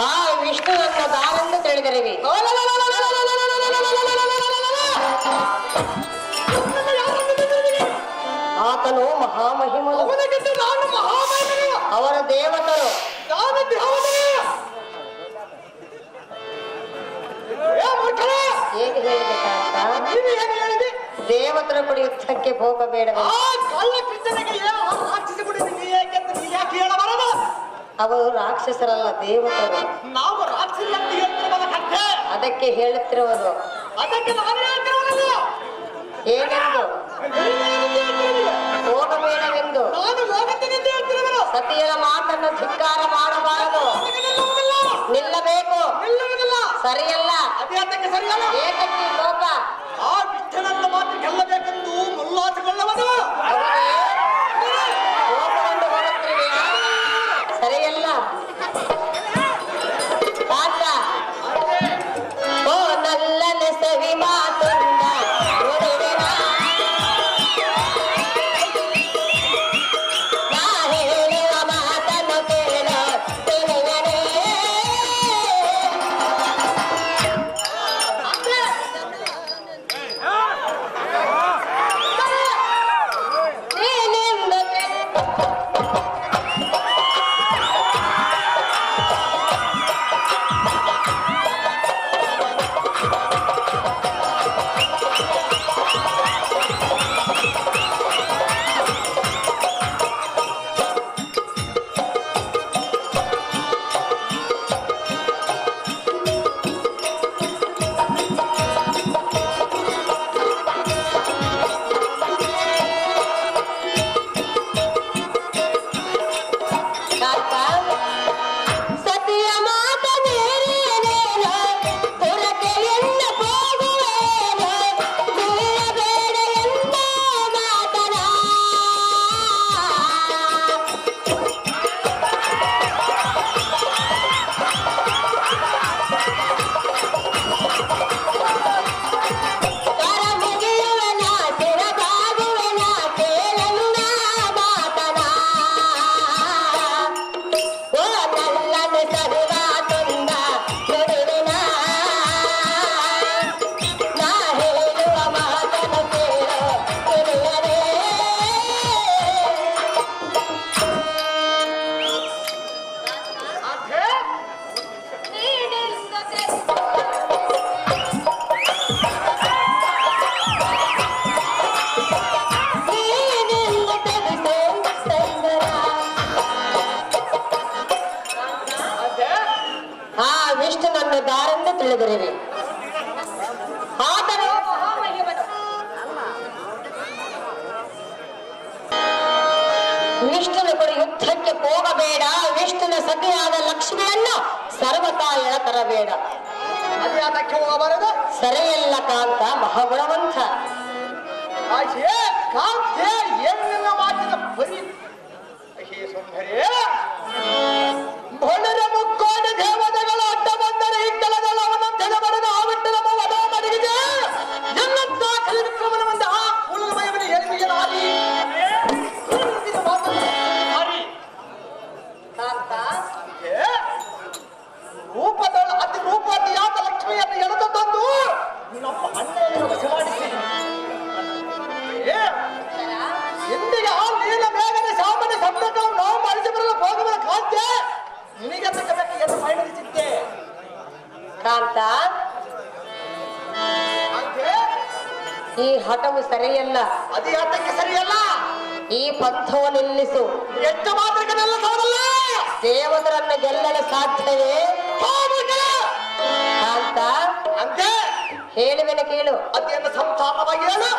ಆ ವಿಷ್ಣು ನನ್ನ ದಾರೆಂದು ತಿಳಿದಿರುವಿ ಆತನು ಮಹಾಮಹಿಮನು. ಅವರ ದೇವತರು? ದೇವತರ ಕೂಡ ಯುದ್ಧಕ್ಕೆ ಹೋಗಬೇಡವೆ ಅವರು ರಾಕ್ಷಸರಲ್ಲ ದೇವತರು ನಾವು ರಾಕ್ಷಸ ಅಂತ ಹೇಳ್ತಿರುವಾಗ ಕಥೆ ಅದಕ್ಕೆ ಹೇಳುತ್ತಿರುವುದು ಅದಕ್ಕೆ ನಾನು ಹೇಳ್ತಿರುವುದಿಲ್ಲ ಏನೆಂದು? ಹೋಗಬೇಡವೆಂದು. ನಾನು ಹೋಗುತ್ತೇನೆ ಅಂತ ಹೇಳ್ತಿರುವರು ಸತಿಯರ ಮಾತನ್ನು ಧಿಕ್ಕಾರ ಮಾಡಬಾರದು. ನಿಲ್ಲಬೇಕು. ನಿಲ್ಲುವುದಿಲ್ಲ. ಸರಿಯಲ್ಲ. ಏಕಕ್ಕೆ ಅದಕ್ಕೆ ಸರಿಯಲ್ಲ. ಏತಕ್ಕೆ ಕೋಪ. ವಿಷ್ಣುನನ್ನು ದಾರೆಂದು ತಿಳಿದಿರುವೆ. ಆತನು ಮಹಾಮಹಿಮನು. ವಿಷ್ಣುನ ಕೂಡ ಯುದ್ಧಕ್ಕೆ ಹೋಗಬೇಡ. ವಿಷ್ಣುನ ಸತಿಯಾದ ಲಕ್ಷ್ಮಿಯನ್ನು ಸರ್ವತಾ ಎಳತರಬೇಡ. ತರಬೇಡ ಅದಕ್ಕೆ ಹೋಗಬಾರದು. ಸರಿಯಲ್ಲ ಕಾಂತ ಮಹಾಗುಣವಂತ. ಕಾಂತೆ ಏನಿಲ್ಲ ಮಾತಿನ ಬರೀ ಹೇ ಸುಂದರಿ. ನಿನಗೆ ತಕ್ಕಬೇಕು ಎಂದು ಪರಿಣಮಿಸಿದ್ದೆ ಕಾಂತ ಈ ಹಠವು ಸರಿಯಲ್ಲ. ಅದೇ ಹಠಕ್ಕೆ ಸರಿಯಲ್ಲ. ಈ ಪಂಥವು ನಿಲ್ಲಿಸು. ಎಷ್ಟು ಮಾತ್ರ ಸಾಧಲ್ಲ ದೇವದರನ್ನ ಗೆಲ್ಲಲು ಸಾಧ್ಯವೇ? ಕಾಂತ ಅಂತೆ? ಹೇಳುವೆನ ಕೇಳು. ಅದನ್ನು ಸಂತಾಪವಾಗಿ ಹೇಳು.